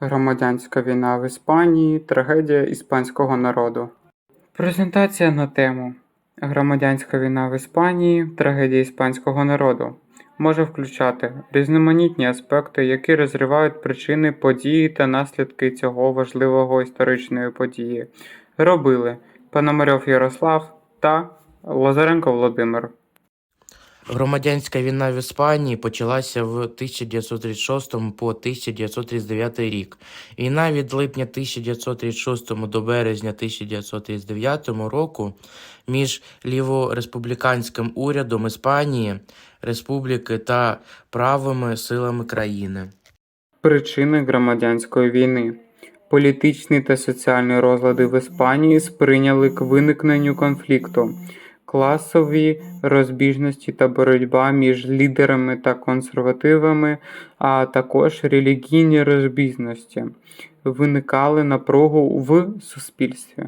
Громадянська війна в Іспанії. Трагедія іспанського народу. Презентація на тему Громадянська війна в Іспанії. Трагедія іспанського народу може включати різноманітні аспекти, які розривають причини події та наслідки цього важливого історичної події. Робили Пономарьов Ярослав та Лазаренко Володимир. Громадянська війна в Іспанії почалася в 1936 по 1939 рік. Війна від липня 1936 до березня 1939 року між лівореспубліканським урядом Іспанії, республіки та правими силами країни. Причини громадянської війни. Політичні та соціальні розлади в Іспанії сприйняли к виникненню конфлікту. Класові розбіжності та боротьба між лідерами та консервативами, а також релігійні розбіжності виникали напругу в суспільстві.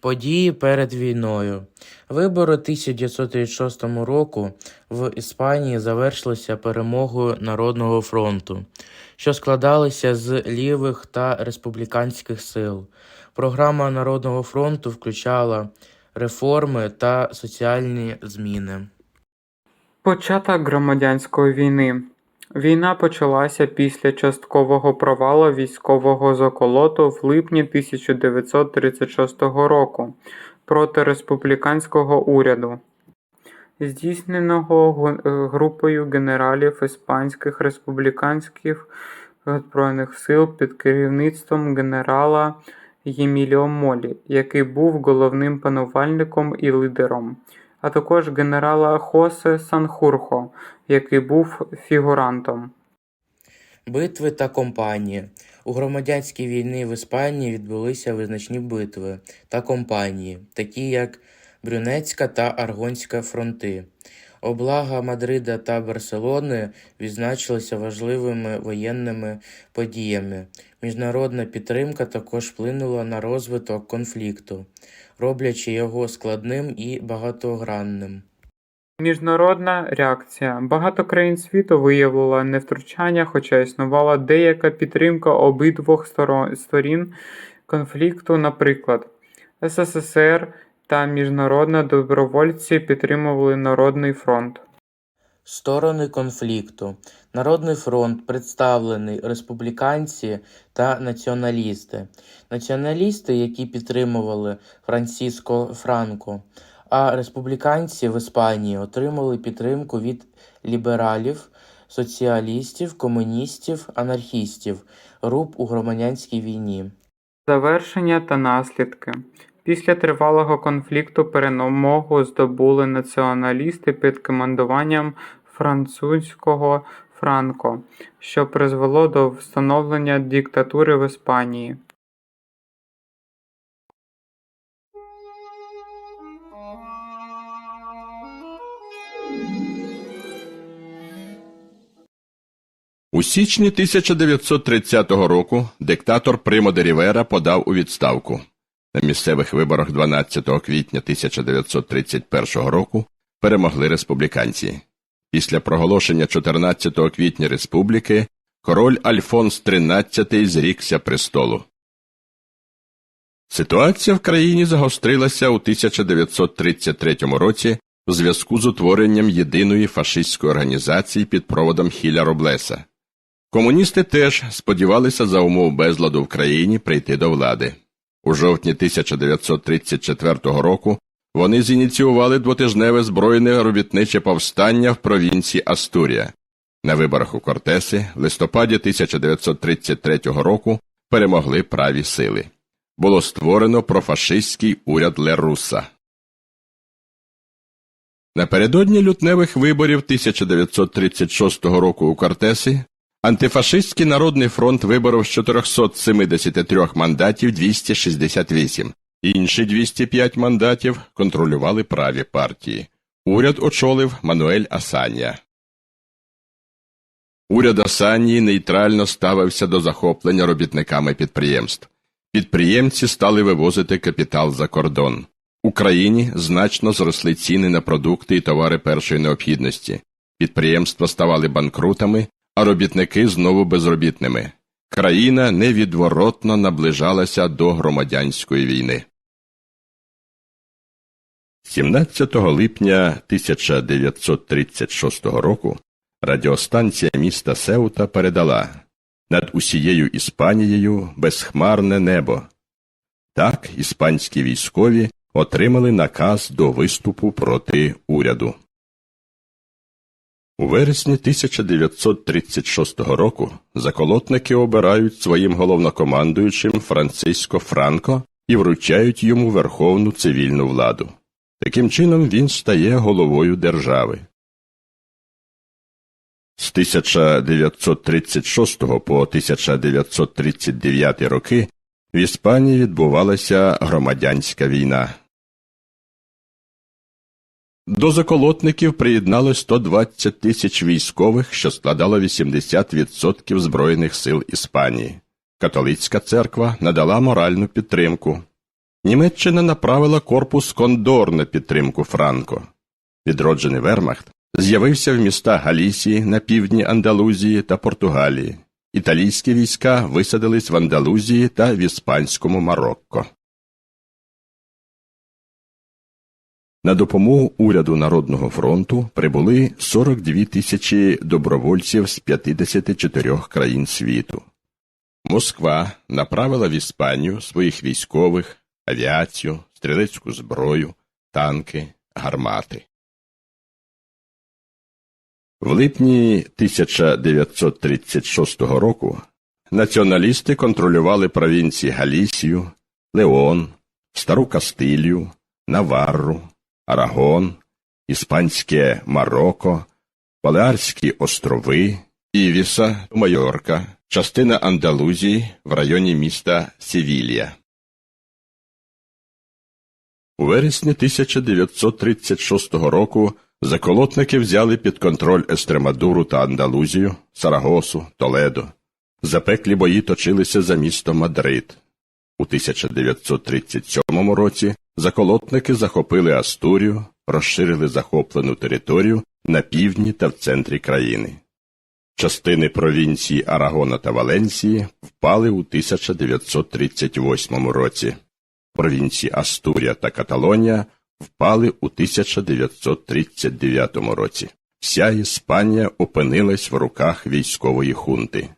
Події перед війною. Вибори 1936 року в Іспанії завершилися перемогою Народного фронту, що складалися з лівих та республіканських сил. Програма Народного фронту включала реформи та соціальні зміни. Початок громадянської війни. Війна почалася після часткового провалу військового заколоту в липні 1936 року проти республіканського уряду, здійсненого е, групою генералів іспанських республіканських збройних сил під керівництвом генерала Єміліо Молі, який був головним панувальником і лідером, а також генерала Хосе Санхурхо, який був фігурантом. Битви та кампанії. У громадянській війні в Іспанії відбулися визначні битви та кампанії, такі як Брюнецька та Аргонська фронти. Облага Мадрида та Барселони відзначилися важливими воєнними подіями. Міжнародна підтримка також вплинула на розвиток конфлікту, роблячи його складним і багатогранним. Міжнародна реакція. Багато країн світу виявило невтручання, хоча існувала деяка підтримка обидвох сторін конфлікту, наприклад, СССР та міжнародні добровольці підтримували Народний фронт. Сторони конфлікту. Народний фронт представлений республіканці та націоналісти. Націоналісти, які підтримували Франсіско Франко, а республіканці в Іспанії отримали підтримку від лібералів, соціалістів, комуністів, анархістів, груп у громадянській війні. Завершення та наслідки. Після тривалого конфлікту перемогу здобули націоналісти під командуванням французького Франко, що призвело до встановлення диктатури в Іспанії. У січні 1930 року диктатор Примо де Рівера подав у відставку. На місцевих виборах 12 квітня 1931 року перемогли республіканці. Після проголошення 14 квітня республіки король Альфонс XIII зрікся престолу. Ситуація в країні загострилася у 1933 році в зв'язку з утворенням єдиної фашистської організації під проводом Хіля Роблеса. Комуністи теж сподівалися за умов безладу в країні прийти до влади. У жовтні 1934 року вони зініціювали двотижневе збройне робітниче повстання в провінції Астурія. На виборах у Кортеси в листопаді 1933 року перемогли праві сили. Було створено профашистський уряд Леруса. Напередодні лютневих виборів 1936 року у Кортеси Антифашистський народний фронт виборов з 473 мандатів 268. Інші 205 мандатів контролювали праві партії. Уряд очолив Мануель Асанія. Уряд Асанії нейтрально ставився до захоплення робітниками підприємств. Підприємці стали вивозити капітал за кордон. У країні значно зросли ціни на продукти і товари першої необхідності. Підприємства ставали банкрутами, а робітники знову безробітними. країна невідворотно наближалася до громадянської війни. 17 липня 1936 року радіостанція міста Сеута передала над усією Іспанією безхмарне небо. Так іспанські військові отримали наказ до виступу проти уряду. У вересні 1936 року заколотники обирають своїм головнокомандуючим Франциско Франко і вручають йому верховну цивільну владу. Таким чином він стає головою держави. З 1936 по 1939 роки в Іспанії відбувалася громадянська війна. До заколотників приєднали 120 тисяч військових, що складало 80% Збройних сил Іспанії. Католицька церква надала моральну підтримку. Німеччина направила корпус Кондор на підтримку Франко. Відроджений Вермахт з'явився в містах Галісії на півдні Андалузії та Португалії. Італійські війська висадились в Андалузії та в іспанському Марокко. На допомогу уряду Народного фронту прибули 42 тисячі добровольців з 54 країн світу. Москва направила в Іспанію своїх військових, авіацію, стрілецьку зброю, танки, гармати. В липні 1936 року націоналісти контролювали провінції Галісію, Леон, Стару Кастилію, Наварру, Арагон, Іспанське Марокко, Балеарські острови, Івіса, Майорка, частина Андалузії в районі міста Севілія. У вересні 1936 року заколотники взяли під контроль Естремадуру та Андалузію, Сарагосу, Толедо. Запеклі бої точилися за місто Мадрид. У 1937 році заколотники захопили Астурію, розширили захоплену територію на півдні та в центрі країни. Частини провінції Арагона та Валенсії впали у 1938 році. Провінції Астурія та Каталонія впали у 1939 році. Вся Іспанія опинилась в руках військової хунти.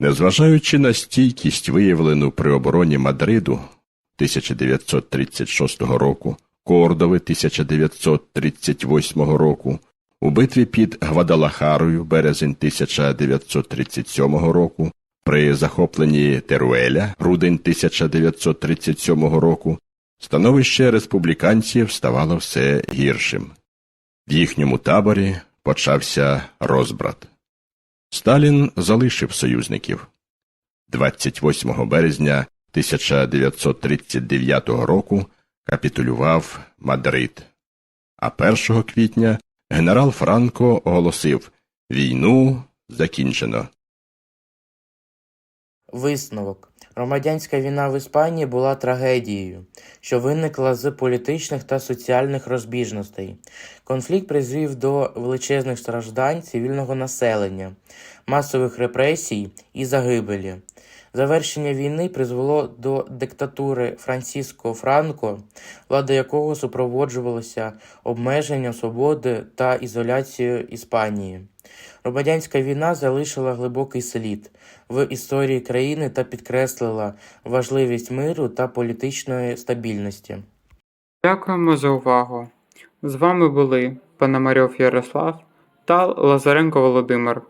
Незважаючи на стійкість, виявлену при обороні Мадриду 1936 року, Кордови 1938 року, у битві під Гвадалахарою березень 1937 року, при захопленні Теруеля грудень 1937 року, становище республіканців ставало все гіршим. В їхньому таборі почався розбрат. Сталін залишив союзників. 28 березня 1939 року капітулював Мадрид. А 1 квітня генерал Франко оголосив війну закінчено. Висновок. Громадянська війна в Іспанії була трагедією, що виникла з політичних та соціальних розбіжностей. Конфлікт призвів до величезних страждань цивільного населення, масових репресій і загибелі. Завершення війни призвело до диктатури Франциско Франко, влада якого супроводжувалася обмеженням свободи та ізоляцією Іспанії. Громадянська війна залишила глибокий слід в історії країни та підкреслила важливість миру та політичної стабільності. Дякуємо за увагу. З вами були Пономарьов Ярослав та Лазаренко Володимир.